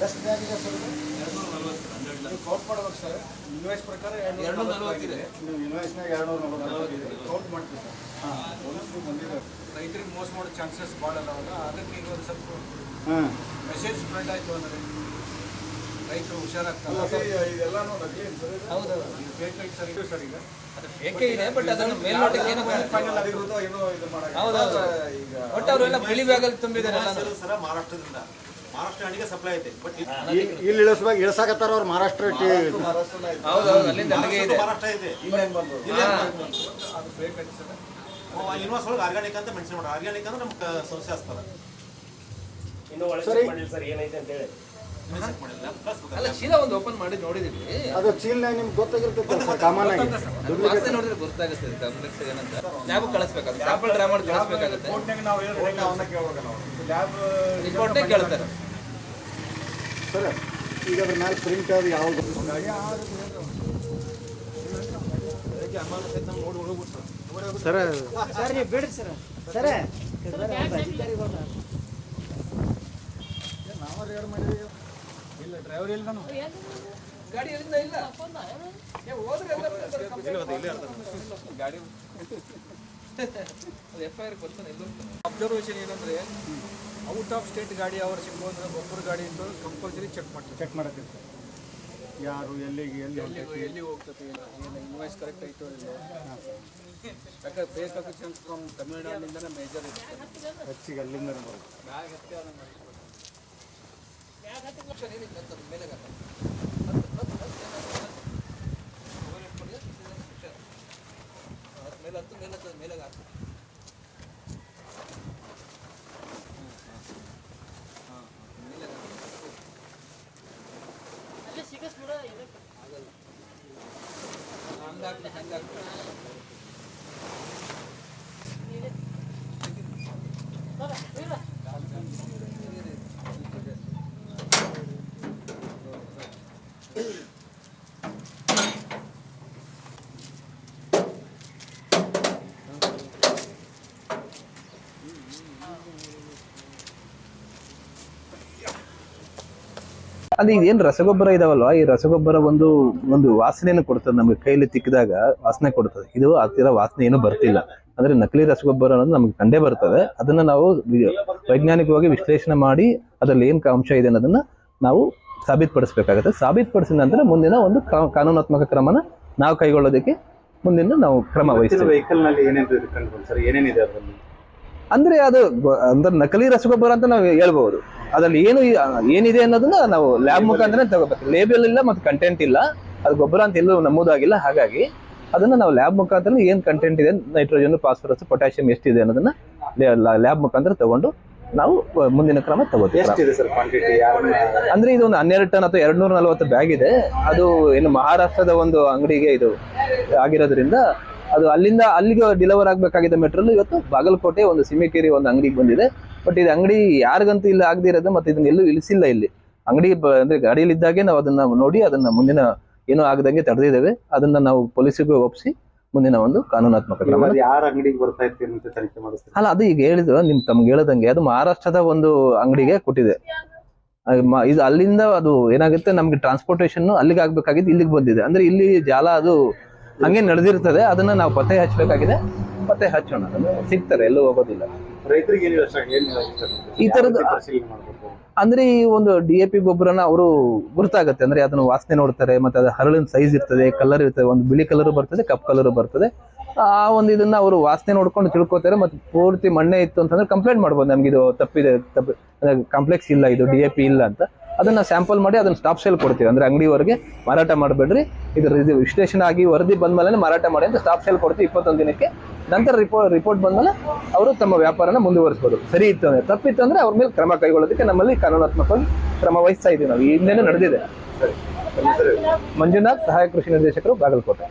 ಏನಾಗಿದೆ ಸರ್ ನೀವು ಕೌಂಟ್ ಮಾಡ್ಬೇಕು ಸರ್. ಇನ್ವಾಯ್ಸ್ ಪ್ರಕಾರ ಎರಡು ನಲವತ್ತಿದೆ ನೀವು ಇನ್ವಾಯ್ಸ್ನಾಗ ಎರಡು ನಲವತ್ತಿದೆ ಕೌಂಟ್ ಮಾಡ್ತೀವಿ ಸರ್. ಹಾಂ. ಪೊಲೀಸರು ಬಂದಿದ್ದಾರೆ. ರೈತರಿಗೆ ಮೋಸ ಮಾಡೋ ಚಾನ್ಸಸ್ ಭಾಳ ಅದಾವಲ್ಲ ಅದಕ್ಕೆ ಈಗ ಒಂದು ಸ್ವಲ್ಪ ಮೆಸೇಜ್ ಸ್ಪ್ರೆಡ್ ಆಯಿತು ಅಂದರೆ ರೈತರು ಹುಷಾರಾಗ್ತಾರೆ. ಇದು? ಫೇಕ್ ಐತೆ ಸರ್ ಇದು. ಸರ್ ಈಗ? ಏಕೆ ಇದೆ ಬಟ್ ಅದನ್ನು ಮೇಲ್ನೋಟಕ್ಕೆ ಏನೋ. ಫೈನಲ್ ಅಧಿಕೃತ ಏನೋ ಇದು ಹೌದೌದು. ಈಗ ಬಟ್ ಅವರೆಲ್ಲ ಬಿಳಿ ಬ್ಯಾಗಲ್ಲಿ ತುಂಬಿದ್ದಾರೆ ಸರ ಮಹಾರಾಷ್ಟ್ರದಿಂದ. ಮಹಾರಾಷ್ಟ್ರ ಹಣ್ಣಿಗೆ ಸಪ್ಲೈ ಐತೆ. ಬಟ್ ಇಲ್ಲಿ ಇಳಿಸ್ಬೇಕು ಇಳ್ಸಾಕತ್ತಾರ ಅವ್ರು ಮಹಾರಾಷ್ಟ್ರ. ಹೌದೌದು ಅಲ್ಲಿಂದ ಅಲ್ಲಿಗೆ ಇದೆ. ಮಹಾರಾಷ್ಟ್ರ ಇದೆ. ಯೂನಿವರ್ಸ್ ಒಳಗೆ ಆರ್ಗಾನಿಕ್ ಅಂತ ಮೆನ್ಷನ್ ಮಾಡೋದು ಆರ್ಗಾನಿಕ್ ಅಂದ್ರೆ ನಮ್ಗೆ ಸಂಸ್ಥೆ ಹಚ್ತಾರೆ. ಇನ್ನೂ ಒಳಗೆ ಸರ್ ಏನೈತೆ ಅಂತ ಹೇಳಿ. ಅಲ್ಲ ಚೀಲ ಒಂದು ಓಪನ್ ಮಾಡಿ ನೋಡಿದೀವಿ. ಅದು ಚೀಲ್ನಾಗ ನಿಮ್ಗೆ ಗೊತ್ತಾಗಿರ್ತೈತೆ ಸರ್ ಕಾಮನ್ ಆಗಿ. ವಾಸನೆ ನೋಡಿದ್ರೆ ಗೊತ್ತಾಗುತ್ತೆ ಕಾಂಪ್ಲೆಕ್ಸ್ ಏನಂತ. ಲ್ಯಾಬ್ ಕಳಿಸ್ಬೇಕಾಗುತ್ತೆ ಸ್ಯಾಂಪಲ್ ಡ್ರಾ ಮಾಡಿ ಕಳಿಸ್ಬೇಕಾಗುತ್ತೆ. ರಿಪೋರ್ಟ್ನಾಗ ನಾವು ಏನು ಅವನ್ನ ಕೇಳ್ಬೇಕು ನಾವು ಲ್ಯಾಬ್ ರಿಪೋರ್ಟ್ನೇ ಕೇಳ್ತಾರೆ. ಸರ್ ಈಗ ಅದ್ರ ಮೇಲೆ ಪ್ರಿಂಟ್ ಅದು ಯಾವ್ದು? ಸರ್ ಸರ್ ನೀವು ಬಿಡ್ರಿ ಸರ್. ಸರ ಇಲ್ಲ ಡ್ರೈವರ್ ಇಲ್ಲ ನಾನು. ಗಾಡಿ ಎಲ್ಲಿಂದ ಇಲ್ಲ? ಏ, ಹೋದ್ರೆ ಎಲ್ಲ ಗಾಡಿ ಎಫ್ ಐ ಆರ್ ಬರ್ತಾನೆ ಎಲ್ಲೋ ಅಬ್ಸರ್ವೇಷನ್ ಏನಂದ್ರೆ ಔಟ್ ಆಫ್ ಸ್ಟೇಟ್ ಗಾಡಿ ಅವರು ಸಿಗ್ಬೋದು ಒಬ್ಬರು ಗಾಡಿ ಅಂತ ಕಂಪಲ್ಸರಿ ಚೆಕ್ ಮಾಡ್ತಾರೆ. ಚೆಕ್ ಮಾಡಕ್ಕೆ ಯಾರು ಎಲ್ಲಿಗೆ ಎಲ್ಲಿ ಎಲ್ಲಿ ಎಲ್ಲಿ ಹೋಗ್ತದೆ ಏನು ಇನ್ವಾಯ್ಸ್ ಕರೆಕ್ಟ್ ಆಯ್ತು ಇಲ್ಲ ಯಾಕಂದ್ರೆ ಚಾನ್ಸ್ ಫ್ರಮ್ ತಮಿಳ್ನಾಡಿನಿಂದನೇ ಮೇಜರ್ ಇರುತ್ತೆ. ಹೆಚ್ಚಿಗೆ ಅಲ್ಲಿಂದ ಬರೋದು ಬ್ಯಾಗ್ ಹತ್ತಿ ಅದನ್ನ ಮಾಡಿ ಮೇಲೆ ಮೇಲೆ ಹತ್ತು ಮೇಲೆ ಹತ್ತು ಮೇಲೆ ಹಾಕು ಹಂಗಾಗ್ತದೆ ಹಂಗಾಗ್ತದೆ ಅಲ್ಲಿ ಏನು ರಸಗೊಬ್ಬರ ಇದಾವಲ್ವ? ಈ ರಸಗೊಬ್ಬರ ಒಂದು ಒಂದು ವಾಸನೆಯನ್ನು ಕೊಡ್ತದೆ ನಮಗೆ. ಕೈಲಿ ತಿಕ್ಕಿದಾಗ ವಾಸನೆ ಕೊಡ್ತದೆ. ಇದು ಆ ತೀರ ವಾಸನೆ ಏನು ಬರ್ತಿಲ್ಲ. ಅಂದ್ರೆ ನಕಲಿ ರಸಗೊಬ್ಬರ ಅನ್ನೋದು ನಮಗೆ ಕಂಡೇ ಬರ್ತದೆ. ಅದನ್ನ ನಾವು ವೈಜ್ಞಾನಿಕವಾಗಿ ವಿಶ್ಲೇಷಣೆ ಮಾಡಿ ಅದರಲ್ಲಿ ಏನ್ ಅಂಶ ಇದೆ ಅನ್ನೋದನ್ನ ನಾವು ಸಾಬೀತುಪಡಿಸಬೇಕಾಗುತ್ತೆ. ಸಾಬೀತುಪಡಿಸಿದ ನಂತರ ಮುಂದಿನ ಒಂದು ಕಾನೂನಾತ್ಮಕ ಕ್ರಮನ ನಾವು ಕೈಗೊಳ್ಳೋದಕ್ಕೆ ಮುಂದಿನ ನಾವು ಕ್ರಮ ವಹಿಸ್ತೀವಿ. ವೆಹಿಕಲ್ನಲ್ಲಿ ಏನೇನು ಕಂಡು ಸರ್? ಏನೇನಿದೆ ಅದರಲ್ಲಿ? ಅಂದ್ರೆ ಅದು ಅಂದ್ರೆ ನಕಲಿ ರಸಗೊಬ್ಬರ ಅಂತ ನಾವು ಹೇಳ್ಬಹುದು ಅದ್ರಲ್ಲಿ ಏನು ಏನಿದೆ ಅನ್ನೋದನ್ನ ನಾವು ಲ್ಯಾಬ್ ಮುಖಾಂತರ ತಗೋಬೇಕು. ಲೇಬಲ್ ಇಲ್ಲ ಮತ್ತು ಕಂಟೆಂಟ್ ಇಲ್ಲ. ಅದು ಗೊಬ್ಬರ ಅಂತ ಎಲ್ಲೂ ನಮೂದಾಗಿಲ್ಲ ಹಾಗಾಗಿ ಅದನ್ನ ನಾವು ಲ್ಯಾಬ್ ಮುಖಾಂತರ ಏನ್ ಕಂಟೆಂಟ್ ಇದೆ ನೈಟ್ರೋಜನ್ ಫಾಸ್ಫರಸ್ ಪೊಟ್ಯಾಷಿಯಂ ಎಷ್ಟಿದೆ ಅನ್ನೋದನ್ನ ಲ್ಯಾಬ್ ಮುಖಾಂತರ ತಗೊಂಡು ನಾವು ಮುಂದಿನ ಕ್ರಮ ತಗೋತೀವಿ. ಅಂದ್ರೆ ಇದು ಒಂದು ಹನ್ನೆರಡು ಟನ್ ಅಥವಾ ಎರಡ್ನೂರ ನಲವತ್ತು ಬ್ಯಾಗ್ ಇದೆ. ಅದು ಏನು ಮಹಾರಾಷ್ಟ್ರದ ಒಂದು ಅಂಗಡಿಗೆ ಇದು ಆಗಿರೋದ್ರಿಂದ ಅದು ಅಲ್ಲಿಂದ ಅಲ್ಲಿಗೆ ಡಿಲಿವರ್ ಆಗಬೇಕಾಗಿದ್ದ ಮೆಟ್ರಲ್ ಇವತ್ತು ಬಾಗಲಕೋಟೆ ಒಂದು ಸಿಮಿಕೇರಿ ಒಂದು ಅಂಗಡಿಗೆ ಬಂದಿದೆ. ಬಟ್ ಇದು ಅಂಗಡಿ ಯಾರಿಗಂತೂ ಇಲ್ಲಿ ಆಗದೇ ಇರೋದು ಮತ್ತೆ ಇದನ್ನ ಎಲ್ಲೂ ಇಳಿಸಿಲ್ಲ ಇಲ್ಲಿ. ಅಂಗಡಿ ಅಂದ್ರೆ ಗಾಡಿಯಲ್ಲಿ ಇದ್ದಾಗೆ ನಾವು ಅದನ್ನ ನೋಡಿ ಅದನ್ನ ಮುಂದಿನ ಏನೂ ಆಗದಂಗೆ ತಡೆದಿದ್ದೇವೆ. ಅದನ್ನ ನಾವು ಪೊಲೀಸಿಗೂ ಒಪ್ಪಿಸಿ ಮುಂದಿನ ಒಂದು ಕಾನೂನಾತ್ಮಕ ಕ್ರಮ. ಯಾರ ಅಂಗಡಿಗೆ ಬರ್ತಾ ಅಂತ ತನಿಖೆ ಅಲ್ಲ ಅದು ಈಗ ಹೇಳಿದ್ರು. ನಿಮ್ ತಮ್ಗೆ ಹೇಳದಂಗೆ ಅದು ಮಹಾರಾಷ್ಟ್ರದ ಒಂದು ಅಂಗಡಿಗೆ ಕೊಟ್ಟಿದೆ. ಇದು ಅಲ್ಲಿಂದ ಅದು ಏನಾಗುತ್ತೆ? ನಮ್ಗೆ ಟ್ರಾನ್ಸ್ಪೋರ್ಟೇಷನ್ ಅಲ್ಲಿಗೆ ಆಗ್ಬೇಕಾಗಿದ್ದು ಇಲ್ಲಿಗೆ ಬಂದಿದೆ. ಅಂದ್ರೆ ಇಲ್ಲಿ ಜಾಲ ಅದು ಹಂಗೆ ನಡೆದಿರ್ತದೆ ಅದನ್ನ ನಾವು ಪತ್ತೆ ಹಚ್ಚಬೇಕಾಗಿದೆ. ಪತ್ತೆ ಹಚ್ಚೋಣ ಸಿಗ್ತಾರೆ ಎಲ್ಲೂ ಹೋಗೋದಿಲ್ಲ. ರೈತರಿಗೆ ಈ ತರದ- ಅಂದ್ರೆ ಈ ಒಂದು ಡಿ ಎ ಪಿ ಗೊಬ್ಬರನ ಅವರು ಗುರುತಾಗುತ್ತೆ ಅಂದ್ರೆ ಅದನ್ನ ವಾಸನೆ ನೋಡ್ತಾರೆ ಮತ್ತೆ ಅದು ಹರಳಿನ ಸೈಜ್ ಇರ್ತದೆ ಕಲರ್ ಇರ್ತದೆ ಒಂದು ಬಿಳಿ ಕಲರ್ ಬರ್ತದೆ ಕಪ್ ಕಲರ್ ಬರ್ತದೆ. ಆ ಒಂದು ಇದನ್ನ ಅವರು ವಾಸನೆ ನೋಡ್ಕೊಂಡು ತಿಳ್ಕೊತಾರೆ ಮತ್ತೆ ಪೂರ್ತಿ ಮಣ್ಣೆ ಇತ್ತು ಅಂತಂದ್ರೆ ಕಂಪ್ಲೇಂಟ್ ಮಾಡ್ಬೋದು ನಮ್ಗೆ ಇದು ತಪ್ಪಿದೆ ತಪ್ಪು ಕಾಂಪ್ಲೆಕ್ಸ್ ಇಲ್ಲ ಇದು ಡಿ ಎ ಪಿ ಇಲ್ಲ ಅಂತ. ಅದನ್ನ ಸ್ಯಾಂಪಲ್ ಮಾಡಿ ಅದನ್ನು ಸ್ಟಾಪ್ ಸೇಲ್ ಕೊಡ್ತೀವಿ. ಅಂದರೆ ಅಂಗಡಿವರೆಗೆ ಮಾರಾಟ ಮಾಡಬೇಡ್ರಿ. ಇದರ ಇದು ವಿಶ್ಲೇಷಣೆ ಆಗಿ ವರದಿ ಬಂದ್ಮೇಲೆ ಮಾರಾಟ ಮಾಡಿ ಅಂತ ಸ್ಟಾಪ್ ಸೇಲ್ ಕೊಡ್ತೀವಿ ಇಪ್ಪತ್ತೊಂದು ದಿನಕ್ಕೆ. ನಂತರ ರಿಪೋರ್ಟ್ ರಿಪೋರ್ಟ್ ಬಂದಮೇಲೆ ಅವರು ತಮ್ಮ ವ್ಯಾಪಾರನ ಮುಂದುವರಿಸ್ಬೋದು. ಸರಿ ಇತ್ತು ಅಂದರೆ, ತಪ್ಪಿತ್ತು ಅಂದರೆ ಅವ್ರ ಮೇಲೆ ಕ್ರಮ ಕೈಗೊಳ್ಳೋದಕ್ಕೆ ನಮ್ಮಲ್ಲಿ ಕಾನೂನಾತ್ಮಕವಾಗಿ ಕ್ರಮ ವಹಿಸ್ತಾ ಇದ್ದೀವಿ ನಾವು. ಹಿಂದೆನೂ ನಡೆದಿದೆ. ಮಂಜುನಾಥ್, ಸಹಾಯಕ ಕೃಷಿ ನಿರ್ದೇಶಕರು ಬಾಗಲಕೋಟೆ.